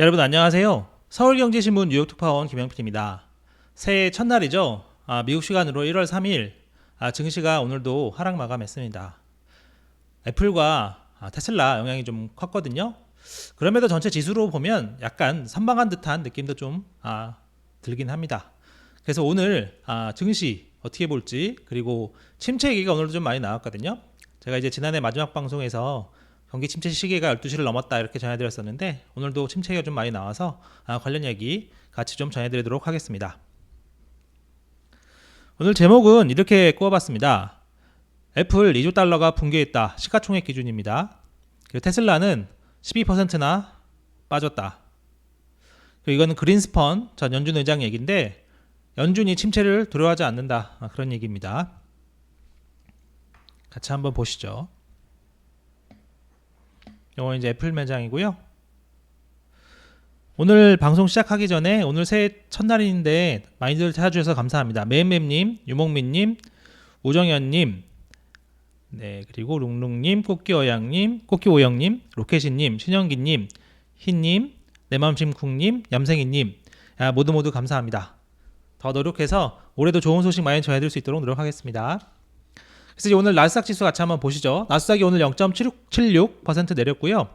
여러분 안녕하세요. 서울경제신문 뉴욕특파원 김영필입니다. 새해 첫날이죠. 아, 미국 시간으로 1월 3일 아, 증시가 오늘도 하락 마감했습니다. 애플과 아, 테슬라 영향이 좀 컸거든요. 그럼에도 전체 지수로 보면 약간 선방한 듯한 느낌도 좀 아, 들긴 합니다. 그래서 오늘 아, 증시 어떻게 볼지 그리고 침체 얘기가 오늘도 좀 많이 나왔거든요. 제가 이제 지난해 마지막 방송에서 경기 침체 시기가 12시를 넘었다 이렇게 전해드렸었는데 오늘도 침체가 좀 많이 나와서 아, 관련 얘기 같이 좀 전해드리도록 하겠습니다. 오늘 제목은 이렇게 꼽아봤습니다. 애플 2조 달러가 붕괴했다. 시가총액 기준입니다. 그리고 테슬라는 12%나 빠졌다. 그리고 이거는 그린스펀 전 연준 의장 얘기인데 연준이 침체를 두려워하지 않는다. 아, 그런 얘기입니다. 같이 한번 보시죠. 이거 이제 애플 매장이고요. 오늘 방송 시작하기 전에 오늘 새해 첫날인데 많이들 찾아주셔서 감사합니다. 매임매님, 유목민님, 우정현님, 네 그리고 룽룽님, 꽃기어양님, 꽃기오영님, 로켓이님, 신영기님, 흰님, 내맘심쿵님, 얌생이님 아, 모두 모두 감사합니다. 더 노력해서 올해도 좋은 소식 많이 전해드릴 수 있도록 노력하겠습니다. 그래서 오늘 나스닥 지수 같이 한번 보시죠. 나스닥이 오늘 0.76% 내렸고요.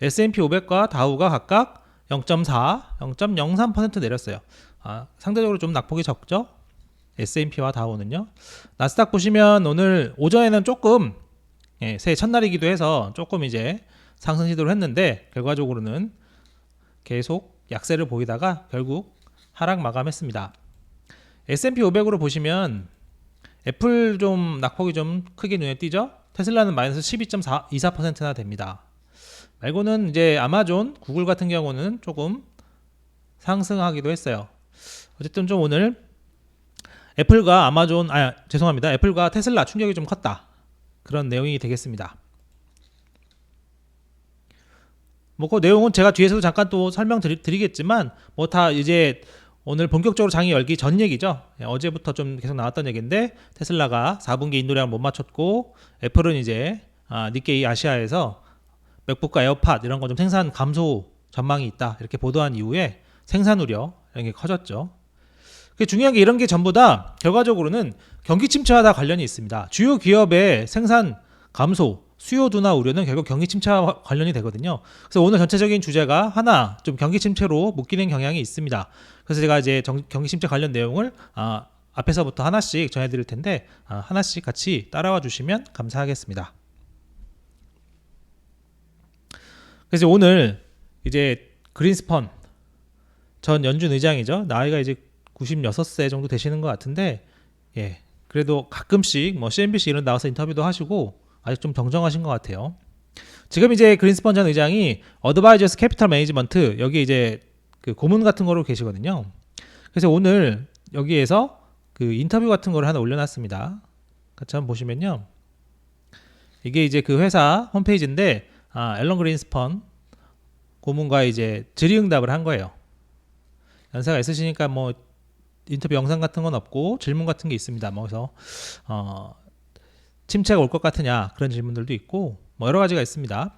S&P 500과 다우가 각각 0.4, 0.03% 내렸어요. 아, 상대적으로 좀 낙폭이 적죠? S&P와 다우는요. 나스닥 보시면 오늘 오전에는 조금 예, 새해 첫날이기도 해서 조금 이제 상승 시도를 했는데 결과적으로는 계속 약세를 보이다가 결국 하락 마감했습니다. S&P 500으로 보시면 애플 좀 낙폭이 좀 크게 눈에 띄죠? 테슬라는 마이너스 12.24%나 됩니다. 말고는 이제 아마존, 구글 같은 경우는 조금 상승하기도 했어요. 어쨌든 좀 오늘 애플과 아마존, 아 죄송합니다. 애플과 테슬라 충격이 좀 컸다. 그런 내용이 되겠습니다. 뭐 그 내용은 제가 뒤에서도 잠깐 또 설명드리겠지만 뭐 다 이제 오늘 본격적으로 장이 열기 전 얘기죠. 예, 어제부터 좀 계속 나왔던 얘기인데 테슬라가 4분기 인도량을 못 맞췄고 애플은 이제 아, 니케이 아시아에서 맥북과 에어팟 이런 거 좀 생산 감소 전망이 있다 이렇게 보도한 이후에 생산 우려 이런 게 커졌죠. 그 중요한 게 이런 게 전부 다 결과적으로는 경기 침체와 다 관련이 있습니다. 주요 기업의 생산 감소, 수요 둔화 우려는 결국 경기 침체와 관련이 되거든요. 그래서 오늘 전체적인 주제가 하나 좀 경기 침체로 묶이는 경향이 있습니다. 그래서 제가 이제 정, 경기 침체 관련 내용을 아, 앞에서부터 하나씩 전해드릴 텐데 아, 하나씩 같이 따라와 주시면 감사하겠습니다. 그래서 오늘 이제 그린스펀 전 연준 의장이죠. 나이가 이제 96세 정도 되시는 것 같은데 예 그래도 가끔씩 뭐 CNBC 이런 나와서 인터뷰도 하시고 아직 좀 정정하신 것 같아요. 지금 이제 그린스펀 전 의장이 어드바이저스 캐피탈 매니지먼트 여기 이제 그 고문 같은 거로 계시거든요. 그래서 오늘 여기에서 그 인터뷰 같은 거를 하나 올려놨습니다. 같이 한번 보시면요. 이게 이제 그 회사 홈페이지인데 아, 앨런 그린스펀 고문과 이제 질의응답을 한 거예요. 연세가 있으시니까 뭐 인터뷰 영상 같은 건 없고 질문 같은 게 있습니다. 뭐 그래서 어, 침체가 올 것 같으냐 그런 질문들도 있고 뭐 여러 가지가 있습니다.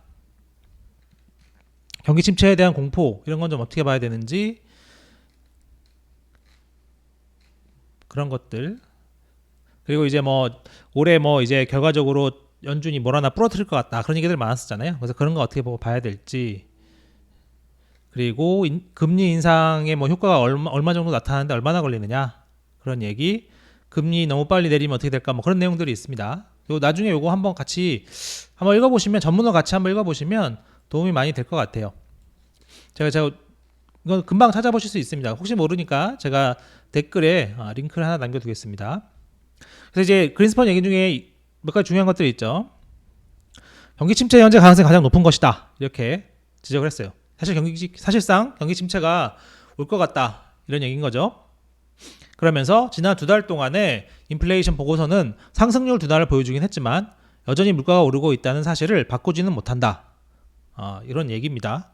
경기 침체에 대한 공포 이런 건 좀 어떻게 봐야 되는지 그런 것들 그리고 이제 뭐 올해 뭐 이제 결과적으로 연준이 뭘 하나 부러뜨릴 것 같다 그런 얘기들 많았었잖아요. 그래서 그런 거 어떻게 보고 봐야 될지 그리고 인, 금리 인상의 뭐 효과가 얼마, 얼마 정도 나타나는데 얼마나 걸리느냐 그런 얘기 금리 너무 빨리 내리면 어떻게 될까 뭐 그런 내용들이 있습니다. 요 나중에 요거 한번 같이 한번 읽어보시면 전문어 같이 한번 읽어보시면 도움이 많이 될 것 같아요. 제가 제가 이거 금방 찾아보실 수 있습니다. 혹시 모르니까 제가 댓글에 아, 링크를 하나 남겨두겠습니다. 그래서 이제 그린스펀 얘기 중에 몇 가지 중요한 것들이 있죠. 경기 침체 현재 가능성이 가장 높은 것이다. 이렇게 지적을 했어요. 사실 경기 사실상 경기 침체가 올 것 같다. 이런 얘기인 거죠. 그러면서 지난 두 달 동안에 인플레이션 보고서는 상승률 둔화를 보여주긴 했지만 여전히 물가가 오르고 있다는 사실을 바꾸지는 못한다. 어, 이런 얘기입니다.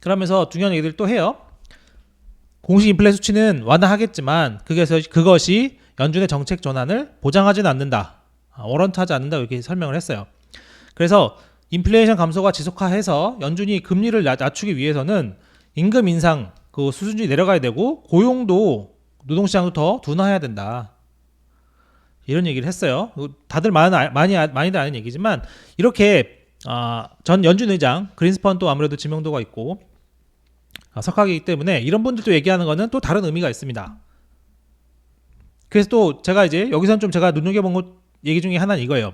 그러면서 중요한 얘기들 또 해요. 공식 인플레 수치는 완화하겠지만 그게서 그것이 연준의 정책 전환을 보장하지는 않는다. 아, 워런트하지 않는다 이렇게 설명을 했어요. 그래서 인플레이션 감소가 지속화해서 연준이 금리를 낮- 낮추기 위해서는 임금 인상 그 수준이 내려가야 되고 고용도 노동시장도 더 둔화해야 된다. 이런 얘기를 했어요. 이거 다들 아- 많이 아- 많이들 아는 얘기지만 이렇게 아, 전 연준 의장 그린스펀 또 아무래도 지명도가 있고 아, 석학이기 때문에 이런 분들도 얘기하는 거는 또 다른 의미가 있습니다. 그래서 또 제가 이제 여기선 좀 제가 눈여겨본 것 얘기 중에 하나는 이거예요.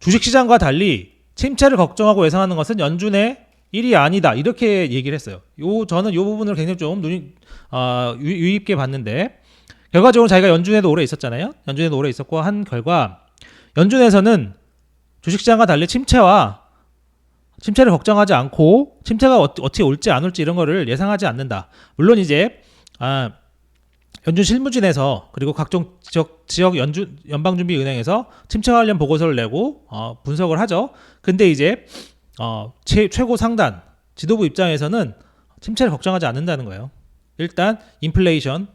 주식시장과 달리 침체를 걱정하고 예상하는 것은 연준의 일이 아니다 이렇게 얘기를 했어요. 요 저는 이 부분을 굉장히 좀 눈이 어, 유- 유의 깊게 봤는데 결과적으로 자기가 연준에도 오래 있었잖아요. 연준에도 오래 있었고 한 결과 연준에서는 주식시장과 달리 침체와 침체를 걱정하지 않고 침체가 어- 어떻게 올지 안 올지 이런 거를 예상하지 않는다. 물론 이제 아, 연준 실무진에서 그리고 각종 지역 지역 연준 연방준비은행에서 침체 관련 보고서를 내고 어, 분석을 하죠. 근데 이제 어, 최, 최고 상단 지도부 입장에서는 침체를 걱정하지 않는다는 거예요. 일단 인플레이션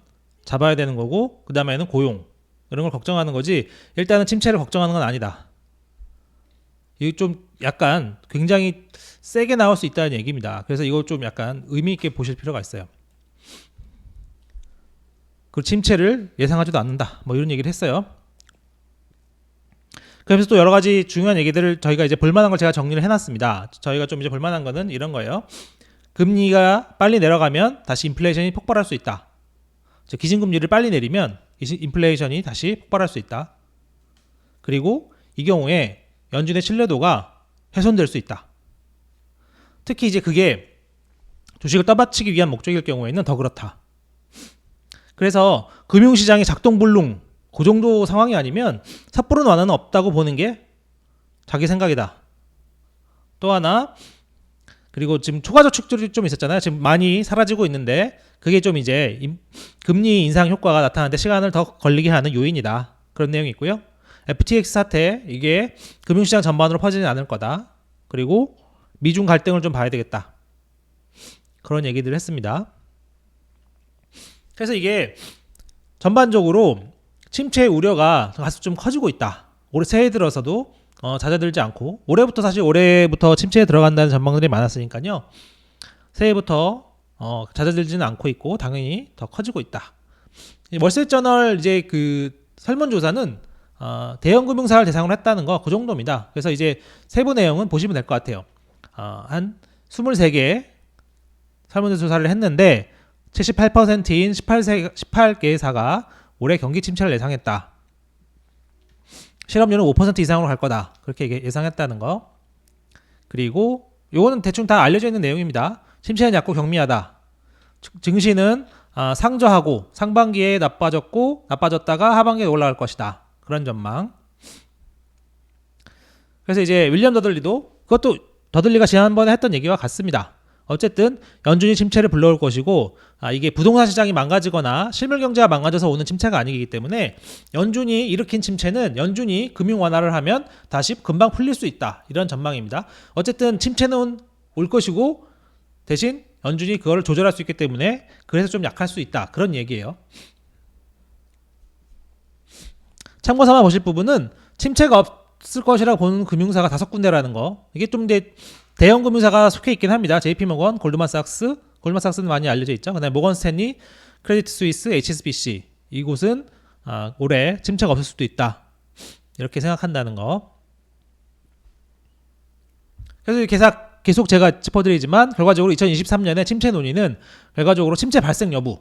잡아야 되는 거고 그 다음에는 고용 이런 걸 걱정하는 거지 일단은 침체를 걱정하는 건 아니다. 이거 좀 약간 굉장히 세게 나올 수 있다는 얘기입니다. 그래서 이거 좀 약간 의미 있게 보실 필요가 있어요. 그 침체를 예상하지도 않는다. 뭐 이런 얘기를 했어요. 그래서 또 여러 가지 중요한 얘기들을 저희가 이제 볼만한 걸 제가 정리를 해놨습니다. 저희가 좀 이제 볼만한 거는 이런 거예요. 금리가 빨리 내려가면 다시 인플레이션이 폭발할 수 있다. 즉, 기준금리를 빨리 내리면 이 인플레이션이 다시 폭발할 수 있다. 그리고 이 경우에 연준의 신뢰도가 훼손될 수 있다. 특히 이제 그게 주식을 떠받치기 위한 목적일 경우에는 더 그렇다. 그래서 금융시장이 작동불능 그 정도 상황이 아니면 섣부른 완화는 없다고 보는 게 자기 생각이다. 또 하나 그리고 지금 초과 저축들이 좀 있었잖아요. 지금 많이 사라지고 있는데 그게 좀 이제 임- 금리 인상 효과가 나타나는데 시간을 더 걸리게 하는 요인이다. 그런 내용이 있고요. FTX 사태 이게 금융시장 전반으로 퍼지지 않을 거다. 그리고 미중 갈등을 좀 봐야 되겠다. 그런 얘기들을 했습니다. 그래서 이게 전반적으로 침체 우려가 다소 좀 커지고 있다. 올해 새해 들어서도 어, 잦아들지 않고 올해부터 사실 올해부터 침체에 들어간다는 전망들이 많았으니까요. 새해부터 어, 잦아들지는 않고 있고 당연히 더 커지고 있다. 이 월세저널 이제 그 설문조사는 어, 대형 금융사를 대상으로 했다는 거 그 정도입니다. 그래서 이제 세부 내용은 보시면 될 것 같아요. 어, 한 23개 설문조사를 했는데 78%인 18세, 18개사가 올해 경기 침체를 예상했다. 실업률은 5% 이상으로 갈 거다. 그렇게 예- 예상했다는 거. 그리고 요거는 대충 다 알려져 있는 내용입니다. 침체는 얕고 경미하다. 증- 증시는 아, 상저하고 상반기에 나빠졌고 나빠졌다가 하반기에 올라갈 것이다. 그런 전망. 그래서 이제 윌리엄 더들리도 그것도 더들리가 지난번에 했던 얘기와 같습니다. 어쨌든 연준이 침체를 불러올 것이고 아, 이게 부동산 시장이 망가지거나 실물 경제가 망가져서 오는 침체가 아니기 때문에 연준이 일으킨 침체는 연준이 금융 완화를 하면 다시 금방 풀릴 수 있다 이런 전망입니다. 어쨌든 침체는 올 것이고 대신 연준이 그거를 조절할 수 있기 때문에 그래서 좀 약할 수 있다 그런 얘기예요. 참고 삼아 보실 부분은 침체가 없을 것이라고 보는 금융사가 다섯 군데라는 거 이게 좀 이제 대형 금융사가 속해 있긴 합니다. JP모건, 골드만삭스, 골드만삭스는 많이 알려져 있죠. 그다음에 모건 스탠리, 크레디트 스위스, HSBC 이곳은 아, 올해 침체가 없을 수도 있다. 이렇게 생각한다는 거. 그래서 계속 계속 제가 짚어드리지만 결과적으로 2023년에 침체 논의는 결과적으로 침체 발생 여부.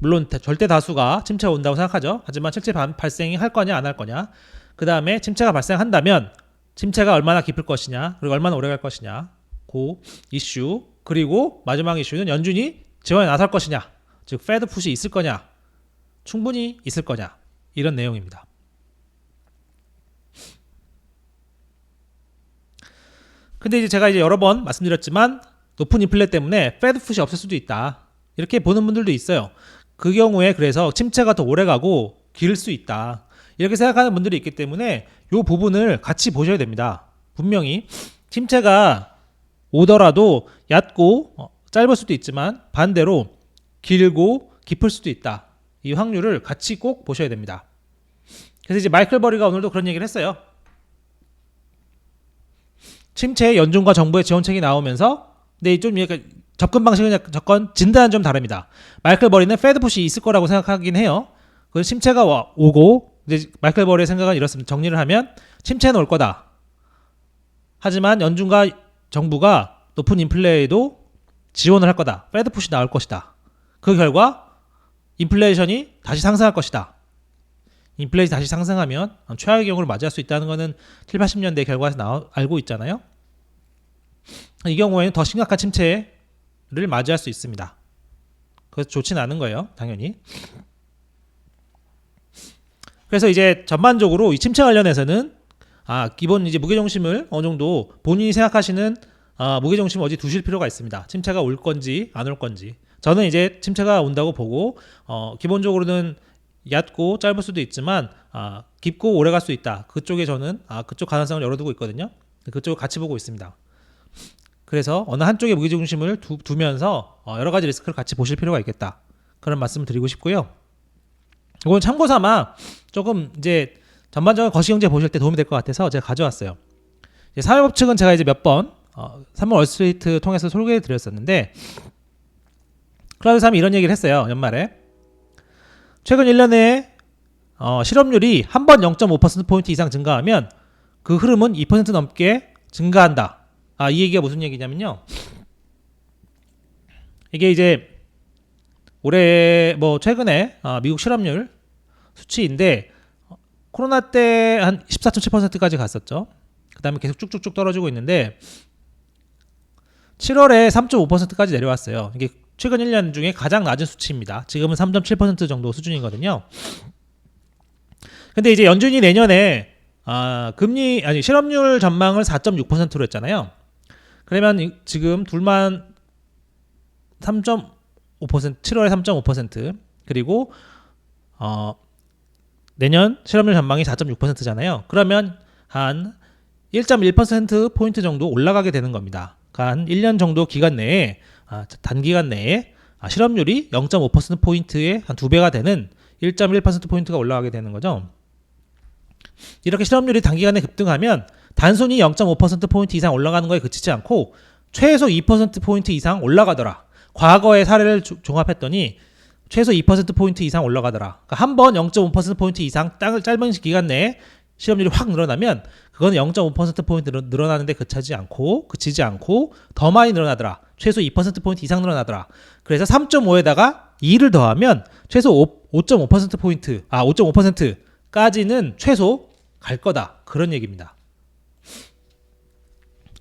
물론 대- 절대 다수가 침체가 온다고 생각하죠. 하지만 실제 반- 발생이 할 거냐 안 할 거냐. 그 다음에 침체가 발생한다면 침체가 얼마나 깊을 것이냐 그리고 얼마나 오래 갈 것이냐 그 이슈 그리고 마지막 이슈는 연준이 지원에 나설 것이냐 즉 푸시 있을 거냐 충분히 있을 거냐 이런 내용입니다. 근데 이제 제가 이제 여러 번 말씀드렸지만 높은 인플레 때문에 푸시 없을 수도 있다 이렇게 보는 분들도 있어요. 그 경우에 그래서 침체가 더 오래 가고 길 수 있다. 이렇게 생각하는 분들이 있기 때문에 이 부분을 같이 보셔야 됩니다. 분명히 침체가 오더라도 얕고 어, 짧을 수도 있지만 반대로 길고 깊을 수도 있다. 이 확률을 같이 꼭 보셔야 됩니다. 그래서 이제 마이클 버리가 오늘도 그런 얘기를 했어요. 침체 연준과 정부의 지원책이 나오면서 근데 좀 약간 접근 방식은 약간 접근 진단은 좀 다릅니다. 마이클 버리는 페드 푸시 있을 거라고 생각하긴 해요. 그 침체가 와- 오고 이제 마이클 버리의 생각은 이렇습니다. 정리를 하면 침체는 올 거다. 하지만 연준과 정부가 높은 인플레에도 지원을 할 거다. 페드 푸시 나올 것이다. 그 결과 인플레이션이 다시 상승할 것이다. 인플레이션이 다시 상승하면 최악의 경우를 맞이할 수 있다는 것은 7, 80년대 결과에서 나 알고 있잖아요. 이 경우에는 더 심각한 침체를 맞이할 수 있습니다. 그래서 좋지는 않은 거예요, 당연히. 그래서 이제 전반적으로 이 침체 관련해서는 아 기본 이제 무게 중심을 어느 정도 본인이 생각하시는 아, 무게 중심 어디 두실 필요가 있습니다. 침체가 올 건지 안 올 건지. 저는 이제 침체가 온다고 보고 어, 기본적으로는 얕고 짧을 수도 있지만 아, 깊고 오래 갈 수 있다. 그쪽에 저는 아, 그쪽 가능성을 열어두고 있거든요. 그쪽을 같이 보고 있습니다. 그래서 어느 한쪽에 무게 중심을 두, 두면서 어, 여러 가지 리스크를 같이 보실 필요가 있겠다. 그런 말씀을 드리고 싶고요. 이건 참고 삼아 조금 이제 전반적인 거시경제 보실 때 도움이 될 것 같아서 제가 가져왔어요. 사회법칙은 제가 이제 몇번 어, 3월 월스트리트 통해서 소개해 드렸었는데 클라우드 3이 이런 얘기를 했어요. 연말에 최근 1년에 어, 실업률이 한 번 0.5%포인트 이상 증가하면 그 흐름은 2% 넘게 증가한다. 아, 이 얘기가 무슨 얘기냐면요. 이게 이제 올해 뭐 최근에 아, 미국 실업률 수치인데 어, 코로나 때 한 14.7%까지 갔었죠. 그다음에 계속 쭉쭉쭉 떨어지고 있는데 7월에 3.5%까지 내려왔어요. 이게 최근 1년 중에 가장 낮은 수치입니다. 지금은 3.7% 정도 수준이거든요. 근데 이제 연준이 내년에 아, 금리 아니 실업률 전망을 4.6%로 했잖아요. 그러면 이- 지금 둘만 3.5% 7월에 3.5% 그리고 어 내년 실업률 전망이 4.6%잖아요. 그러면 한 1.1% 포인트 정도 올라가게 되는 겁니다. 한 1년 정도 기간 내에 아, 단기간 내에 아, 실업률이 0.5% 포인트의 한 두 배가 되는 1.1% 포인트가 올라가게 되는 거죠. 이렇게 실업률이 단기간에 급등하면 단순히 0.5% 포인트 이상 올라가는 거에 그치지 않고 최소 2% 포인트 이상 올라가더라. 과거의 사례를 조- 종합했더니 최소 2% 포인트 이상 올라가더라. 그러니까 한 번 0.5% 포인트 이상 땅을 짧은 기간 내에 실업률이 확 늘어나면 그거는 0.5% 포인트 늘- 늘어나는데 그치지 않고 그치지 않고 더 많이 늘어나더라. 최소 2% 포인트 이상 늘어나더라. 그래서 3.5에다가 2를 더하면 최소 5.5% 포인트 아 5.5%까지는 최소 갈 거다. 그런 얘기입니다.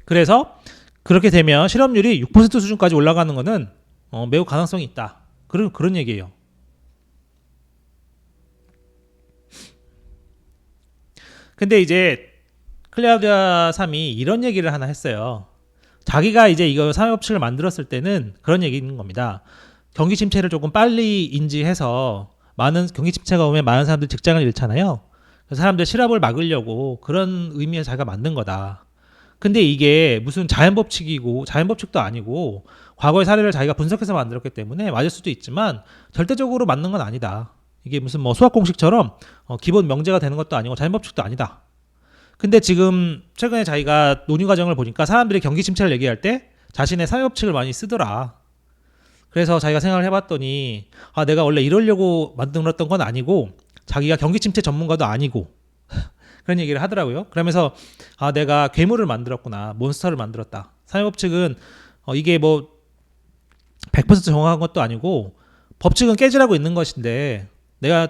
그래서 그렇게 되면 실업률이 6% 수준까지 올라가는 것은 어, 매우 가능성이 있다. 그런 그런 얘기예요. 근데 이제 클레아우디아 3이 이런 얘기를 하나 했어요. 자기가 이제 이거 사회법칙을 만들었을 때는 그런 얘기인 겁니다. 경기 침체를 조금 빨리 인지해서 많은 경기 침체가 오면 많은 사람들이 직장을 잃잖아요. 그래서 사람들 실업을 막으려고 그런 의미에서 자기가 만든 거다. 근데 이게 무슨 자연 법칙이고 자연 법칙도 아니고 과거의 사례를 자기가 분석해서 만들었기 때문에 맞을 수도 있지만 절대적으로 맞는 건 아니다. 이게 무슨 뭐 수학 공식처럼 어, 기본 명제가 되는 것도 아니고 자연 법칙도 아니다. 근데 지금 최근에 자기가 논의 과정을 보니까 사람들이 경기 침체를 얘기할 때 자신의 사회 법칙을 많이 쓰더라. 그래서 자기가 생각을 해봤더니 아 내가 원래 이러려고 만들었던 건 아니고 자기가 경기 침체 전문가도 아니고 그런 얘기를 하더라고요. 그러면서 아 내가 괴물을 만들었구나 몬스터를 만들었다. 사회 법칙은 어, 이게 뭐 100% 정확한 것도 아니고 법칙은 깨지라고 있는 것인데 내가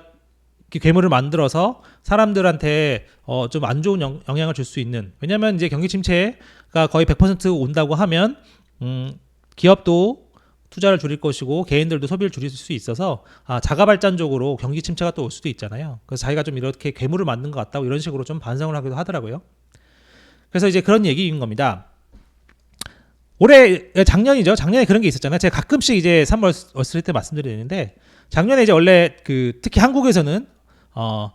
괴물을 만들어서 사람들한테 어, 좀 안 좋은 영, 영향을 줄 수 있는 왜냐하면 이제 경기 침체가 거의 100% 온다고 하면 음, 기업도 투자를 줄일 것이고 개인들도 소비를 줄일 수 있어서 아, 자가 발전적으로 경기 침체가 또 올 수도 있잖아요. 그래서 자기가 좀 이렇게 괴물을 만든 것 같다고 이런 식으로 좀 반성을 하기도 하더라고요. 그래서 이제 그런 얘기인 겁니다. 올해 작년이죠. 작년에 그런 게 있었잖아요. 제가 가끔씩 이제 3월 월스트리트 때 말씀드리는데 작년에 이제 원래 그 특히 한국에서는 어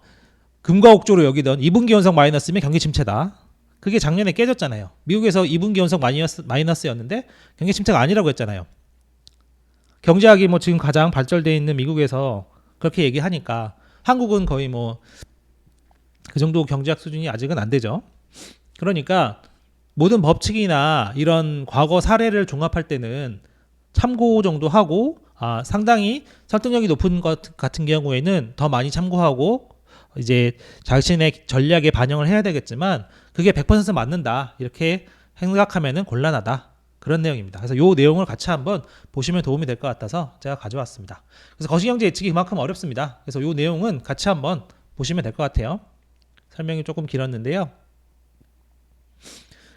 금과 옥조로 여기던 2분기 연속 마이너스면 경기 침체다. 그게 작년에 깨졌잖아요. 미국에서 2분기 연속 마이너스 마이너스였는데 경기 침체가 아니라고 했잖아요. 경제학이 뭐 지금 가장 발달돼 있는 미국에서 그렇게 얘기하니까 한국은 거의 뭐 그 정도 경제학 수준이 아직은 안 되죠. 그러니까 모든 법칙이나 이런 과거 사례를 종합할 때는 참고 정도 하고 아, 상당히 설득력이 높은 것 같은 경우에는 더 많이 참고하고 이제 자신의 전략에 반영을 해야 되겠지만 그게 100% 맞는다 이렇게 생각하면은 곤란하다 그런 내용입니다. 그래서 요 내용을 같이 한번 보시면 도움이 될 것 같아서 제가 가져왔습니다. 그래서 거시경제 예측이 그만큼 어렵습니다. 그래서 요 내용은 같이 한번 보시면 될 것 같아요. 설명이 조금 길었는데요.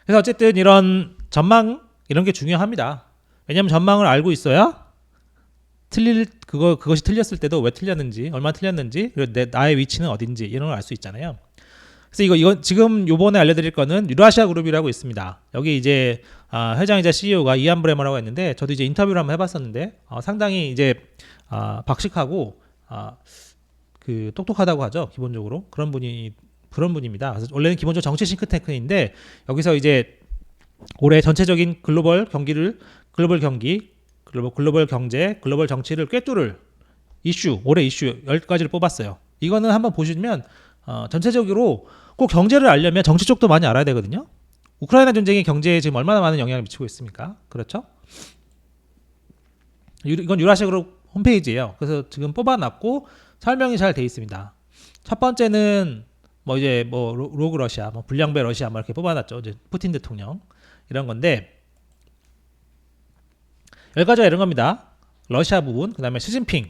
그래서 어쨌든 이런 전망 이런 게 중요합니다. 왜냐하면 전망을 알고 있어야 틀릴 그거 그것이 틀렸을 때도 왜 틀렸는지 얼마 나 틀렸는지 그리고 내 나의 위치는 어딘지 이런 걸 알 수 있잖아요. 그래서 이거 이거 지금 요번에 알려드릴 거는 유라시아 그룹이라고 있습니다. 여기 이제 아, 회장이자 CEO가 이안 브레머라고 했는데 저도 이제 인터뷰를 한번 해봤었는데 어, 상당히 이제 아, 박식하고 아, 그 똑똑하다고 하죠 기본적으로 그런 분이 그런 분입니다. 그래서 원래는 기본적으로 정치 싱크탱크인데 여기서 이제 올해 전체적인 글로벌 경기를 글로벌 경기, 글로벌, 글로벌 경제, 글로벌 정치를 꿰뚫을 이슈, 올해 이슈 10가지를 뽑았어요. 이거는 한번 보시면 어, 전체적으로 꼭 경제를 알려면 정치 쪽도 많이 알아야 되거든요. 우크라이나 전쟁이 경제에 지금 얼마나 많은 영향을 미치고 있습니까? 그렇죠? 유- 이건 유라시아 그룹 홈페이지예요. 그래서 지금 뽑아놨고 설명이 잘 돼 있습니다. 첫 번째는 뭐 이제 뭐 로- 로그 러시아, 뭐 불량배 러시아 뭐 이렇게 뽑아놨죠. 이제 푸틴 대통령 이런 건데 열 가지가 이런 겁니다. 러시아 부분, 그다음에 시진핑.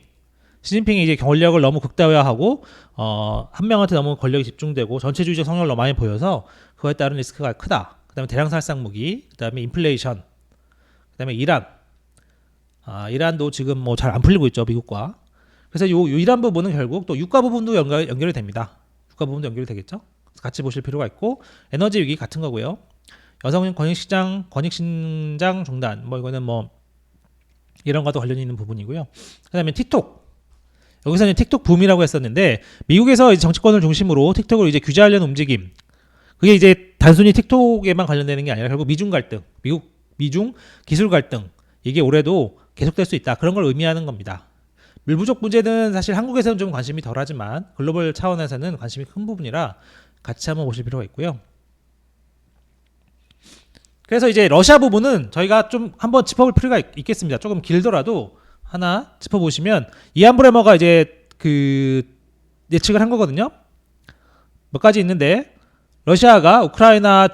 시진핑이 이제 권력을 너무 극다화하고 어, 한 명한테 너무 권력이 집중되고 전체주의적 성향을 너무 많이 보여서 그거에 따른 리스크가 크다. 그다음에 대량 살상 무기, 그다음에 인플레이션, 그다음에 이란. 아, 이란도 지금 뭐 잘 안 풀리고 있죠 미국과. 그래서 요, 요 이란 부분은 결국 또 유가 부분도 연결, 연결이 됩니다. 유가 부분도 연결이 되겠죠. 같이 보실 필요가 있고 에너지 위기 같은 거고요. 여성 권익시장 권익신장 중단 뭐 이거는 뭐 이런 것도 관련이 있는 부분이고요. 그다음에 틱톡 여기서 는 틱톡 붐이라고 했었는데 미국에서 정치권을 중심으로 틱톡을 이제 규제하려는 움직임 그게 이제 단순히 틱톡에만 관련되는 게 아니라 결국 미중 갈등 미국 미중 기술 갈등 이게 올해도 계속될 수 있다 그런 걸 의미하는 겁니다. 밀부족 문제는 사실 한국에서는 좀 관심이 덜하지만 글로벌 차원에서는 관심이 큰 부분이라 같이 한번 보실 필요가 있고요. 그래서 이제 러시아 부분은 저희가 좀 한번 짚어볼 필요가 있, 있겠습니다. 조금 길더라도 하나 짚어보시면 이안 브레머가 이제 그 예측을 한 거거든요. 몇 가지 있는데 러시아가 우크라이나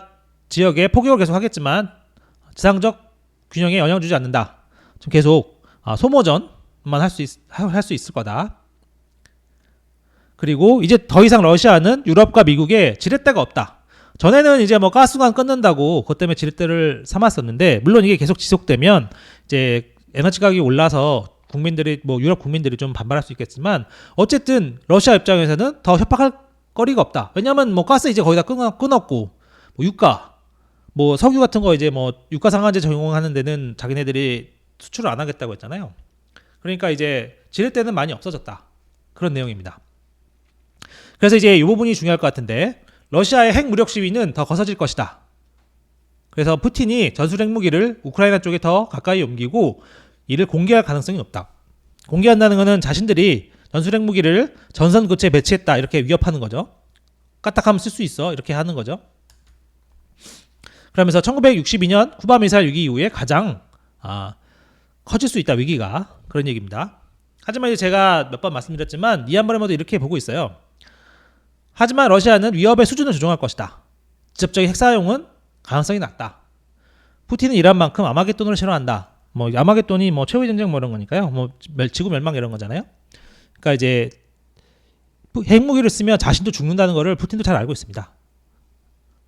지역에 포격을 계속 하겠지만 지상적 균형에 영향 주지 않는다. 좀 계속 아, 소모전만 할수 할 수 있을 거다. 그리고 이제 더 이상 러시아는 유럽과 미국에 지렛대가 없다. 전에는 이제 뭐 가스관 끊는다고 그것 때문에 지렛대를 삼았었는데 물론 이게 계속 지속되면 이제 에너지 가격이 올라서 국민들이 뭐 유럽 국민들이 좀 반발할 수 있겠지만 어쨌든 러시아 입장에서는 더 협박할 거리가 없다. 왜냐하면 뭐 가스 이제 거의 다 끊어, 끊었고 뭐 유가 뭐 석유 같은 거 이제 뭐 유가 상한제 적용하는 데는 자기네들이 수출을 안 하겠다고 했잖아요. 그러니까 이제 지렛대는 많이 없어졌다. 그런 내용입니다. 그래서 이제 이 부분이 중요할 것 같은데 러시아의 핵 무력 시위는 더 거세질 것이다. 그래서 푸틴이 전술 핵무기를 우크라이나 쪽에 더 가까이 옮기고 이를 공개할 가능성이 높다. 공개한다는 것은 자신들이 전술 핵무기를 전선 교체에 배치했다 이렇게 위협하는 거죠. 까딱하면 쓸 수 있어 이렇게 하는 거죠. 그러면서 1962년 쿠바 미사일 위기 이후에 가장 아, 커질 수 있다 위기가 그런 얘기입니다. 하지만 제가 몇 번 말씀드렸지만 이안바레모도 이렇게 보고 있어요. 하지만 러시아는 위협의 수준을 조정할 것이다. 직접적인 핵 사용은 가능성이 낮다. 푸틴은 이란 만큼 아마겟돈을 싫어한다. 뭐 아마겟돈이 뭐 최후의 전쟁 뭐 이런 거니까요. 뭐 멸- 지구 멸망 이런 거잖아요. 그러니까 이제 푸- 핵무기를 쓰면 자신도 죽는다는 거를 푸틴도 잘 알고 있습니다.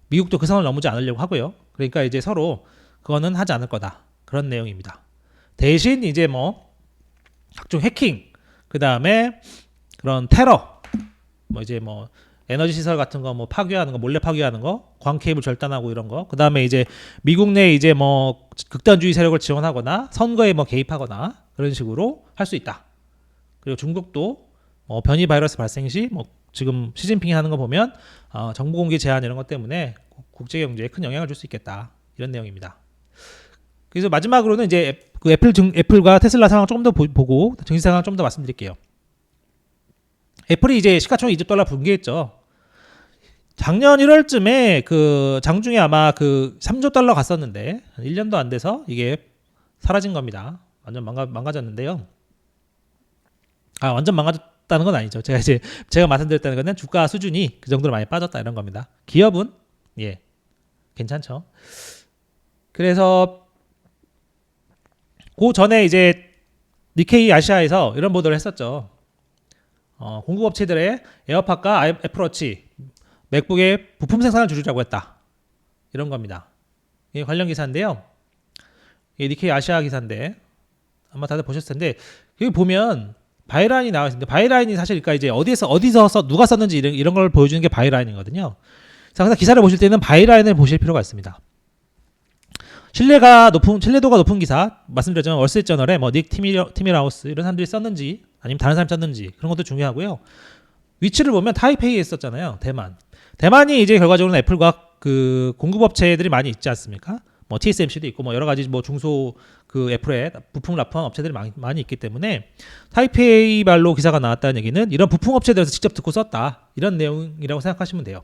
미국도 그 상을 넘지 않으려고 하고요. 그러니까 이제 서로 그거는 하지 않을 거다. 그런 내용입니다. 대신 이제 뭐 각종 해킹, 그 다음에 그런 테러, 뭐 이제 뭐 에너지 시설 같은 거 뭐 파괴하는 거 몰래 파괴하는 거 광 케이블 절단하고 이런 거 그다음에 이제 미국 내 이제 뭐 극단주의 세력을 지원하거나 선거에 뭐 개입하거나 그런 식으로 할 수 있다. 그리고 중국도 뭐 변이 바이러스 발생 시 뭐 지금 시진핑이 하는 거 보면 어, 정보 공개 제한 이런 것 때문에 국제 경제에 큰 영향을 줄 수 있겠다. 이런 내용입니다. 그래서 마지막으로는 이제 애- 그 애플 증, 애플과 테슬라 상황 조금 더 보- 보고 증시 상황 좀 더 말씀드릴게요. 애플이 이제 시가총액 20달러 붕괴했죠. 작년 1월쯤에 그 장중에 아마 그 3조 달러 갔었는데 1년도 안 돼서 이게 사라진 겁니다. 완전 망가, 망가졌는데요. 아 완전 망가졌다는 건 아니죠. 제가 이제 제가 말씀드렸다는 거는 주가 수준이 그 정도로 많이 빠졌다 이런 겁니다. 기업은 예 괜찮죠. 그래서 그 전에 이제 니케이 아시아에서 이런 보도를 했었죠. 어, 공급업체들의 에어팟과 애플워치, 맥북의 부품 생산을 줄이라고 했다. 이런 겁니다. 이게 관련 기사인데요. 이게 니케이 아시아 기사인데 아마 다들 보셨을 텐데 여기 보면 바이라인이 나와 있는데 바이라인이 사실 그러니까 이제 어디에서 어디서 써, 누가 썼는지 이런, 이런 걸 보여주는 게 바이라인이거든요. 그래서 항상 기사를 보실 때는 바이라인을 보실 필요가 있습니다. 신뢰가 높은 신뢰도가 높은 기사 말씀드렸지만 월스트리트저널에 뭐닉 티미 티미라우스 이런 사람들이 썼는지 아니면 다른 사람이 썼는지 그런 것도 중요하고요. 위치를 보면 타이페이에 썼잖아요. 대만. 대만이 이제 결과적으로 애플과 그 공급업체들이 많이 있지 않습니까? 뭐 TSMC도 있고 뭐 여러 가지 뭐 중소 그 애플의 부품 납품한 업체들이 많이, 많이 있기 때문에 타이페이 말로 기사가 나왔다는 얘기는 이런 부품 업체들에서 직접 듣고 썼다 이런 내용이라고 생각하시면 돼요.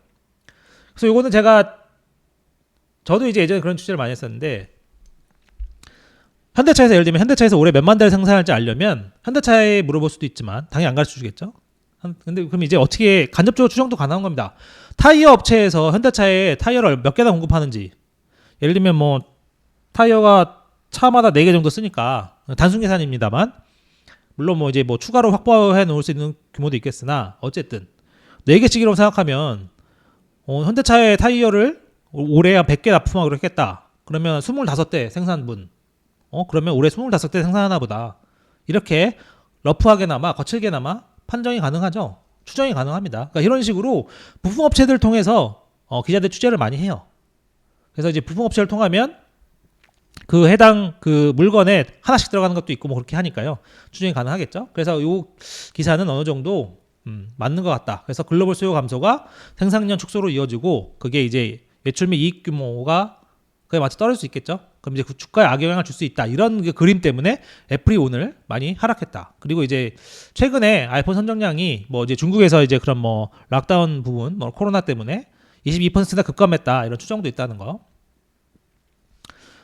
그래서 요거는 제가 저도 이제 예전에 그런 취재를 많이 했었는데 현대차에서 예를 들면 현대차에서 올해 몇만 대를 생산할지 알려면 현대차에 물어볼 수도 있지만 당연히 안 가르쳐 주겠죠. 한- 근데 그럼 이제 어떻게 간접적으로 추정도 가능한 겁니다. 타이어 업체에서 현대차에 타이어를 몇 개나 공급하는지 예를 들면 뭐 타이어가 차마다 4개 정도 쓰니까 단순 계산입니다만 물론 뭐 이제 뭐 추가로 확보해 놓을 수 있는 규모도 있겠으나 어쨌든 4개씩이라고 생각하면 어, 현대차의 타이어를 올해 한 100개 납품하기로 했겠다. 그러면 25대 생산분. 어, 그러면 올해 25대 생산하나 보다. 이렇게 러프하게나마 거칠게나마 판정이 가능하죠. 추정이 가능합니다. 그러니까 이런 식으로 부품 업체들을 통해서 어, 기자들 취재를 많이 해요. 그래서 이제 부품 업체를 통하면 그 해당 그 물건에 하나씩 들어가는 것도 있고 뭐 그렇게 하니까요. 추정이 가능하겠죠. 그래서 요 기사는 어느 정도 음, 맞는 것 같다. 그래서 글로벌 수요 감소가 생산량 축소로 이어지고 그게 이제 매출 및 이익 규모가 그에 맞춰 떨어질 수 있겠죠. 그럼 이제 그 주가에 악영향을 줄 수 있다. 이런 그 그림 때문에 애플이 오늘 많이 하락했다. 그리고 이제 최근에 아이폰 선정량이 뭐 이제 중국에서 이제 그런 뭐 락다운 부분, 뭐 코로나 때문에 22%나 급감했다. 이런 추정도 있다는 거.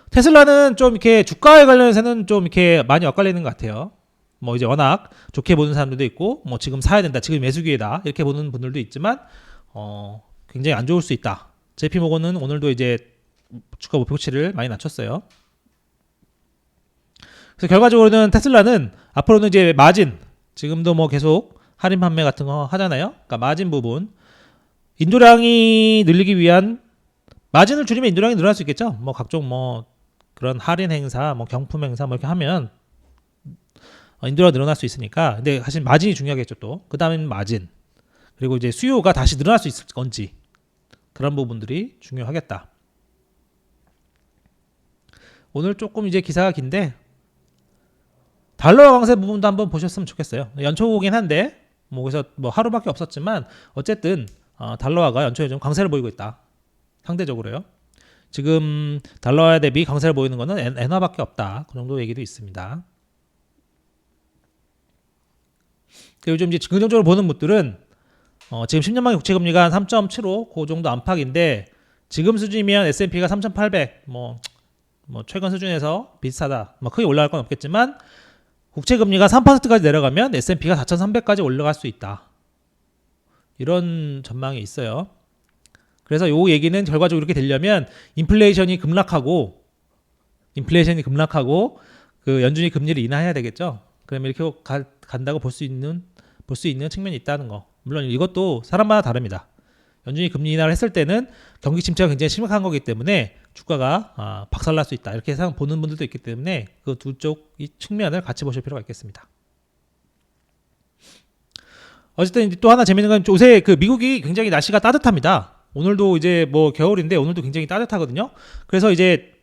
테슬라는 좀 이렇게 주가에 관련해서는 좀 이렇게 많이 엇갈리는 것 같아요. 뭐 이제 워낙 좋게 보는 사람들도 있고 뭐 지금 사야 된다 지금 매수 기회다 이렇게 보는 분들도 있지만 어 굉장히 안 좋을 수 있다 JP 모건은 오늘도 이제 주가 목표치를 많이 낮췄어요. 그래서 결과적으로는 테슬라는 앞으로는 이제 마진 지금도 뭐 계속 할인 판매 같은 거 하잖아요. 그러니까 마진 부분. 인도량이 늘리기 위한 마진을 줄이면 인도량이 늘어날 수 있겠죠? 뭐 각종 뭐 그런 할인 행사 뭐 경품 행사 뭐 이렇게 하면 어, 인도가 늘어날 수 있으니까. 근데 사실 마진이 중요하겠죠 또. 그다음에는 마진. 그리고 이제 수요가 다시 늘어날 수 있을 건지 그런 부분들이 중요하겠다. 오늘 조금 이제 기사가 긴데 달러 강세 부분도 한번 보셨으면 좋겠어요. 연초긴 한데 뭐 그래서 뭐 하루밖에 없었지만 어쨌든 어, 달러화가 연초에 좀 강세를 보이고 있다. 상대적으로요. 지금 달러화 대비 강세를 보이는 엔- 엔화밖에 없다. 그 정도 얘기도 있습니다. 그 요즘 이제 긍정적으로 보는 분들은 어, 지금 10년만 국채 금리가 한 3.75, 그 정도 안팎인데 지금 수준이면 S&P가 3,800, 뭐, 뭐 최근 수준에서 비슷하다. 뭐 크게 올라갈 건 없겠지만 국채 금리가 3%까지 내려가면 S&P가 4,300까지 올라갈 수 있다. 이런 전망이 있어요. 그래서 요 얘기는 결과적으로 이렇게 되려면 인플레이션이 급락하고 인플레이션이 급락하고 그 연준이 금리를 인하해야 되겠죠. 그러면 이렇게 가- 간다고 볼 수 있는 볼 수 있는 측면이 있다는 거. 물론 이것도 사람마다 다릅니다. 연준이 금리 인하를 했을 때는 경기 침체가 굉장히 심각한 거기 때문에 주가가 아, 박살날 수 있다 이렇게 생각 보는 분들도 있기 때문에 그 두 쪽 이 측면을 같이 보실 필요가 있겠습니다. 어쨌든 또 하나 재밌는 건 요새 그 미국이 굉장히 날씨가 따뜻합니다. 오늘도 이제 뭐 겨울인데 오늘도 굉장히 따뜻하거든요. 그래서 이제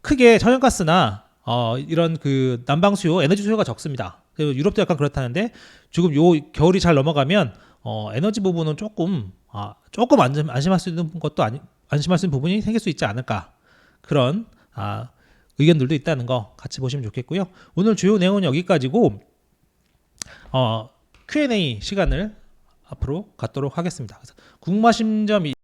크게 천연가스나 어, 이런 그 난방 수요, 에너지 수요가 적습니다. 그리고 유럽도 약간 그렇다는데 지금 요 겨울이 잘 넘어가면 어, 에너지 부분은 조금 아, 조금 안심, 안심할 수 있는 것도 아니, 안심할 수 있는 부분이 생길 수 있지 않을까 그런 아, 의견들도 있다는 거 같이 보시면 좋겠고요. 오늘 주요 내용은 여기까지고 어, Q&A 시간을 앞으로 갖도록 하겠습니다. 그래서 국마심점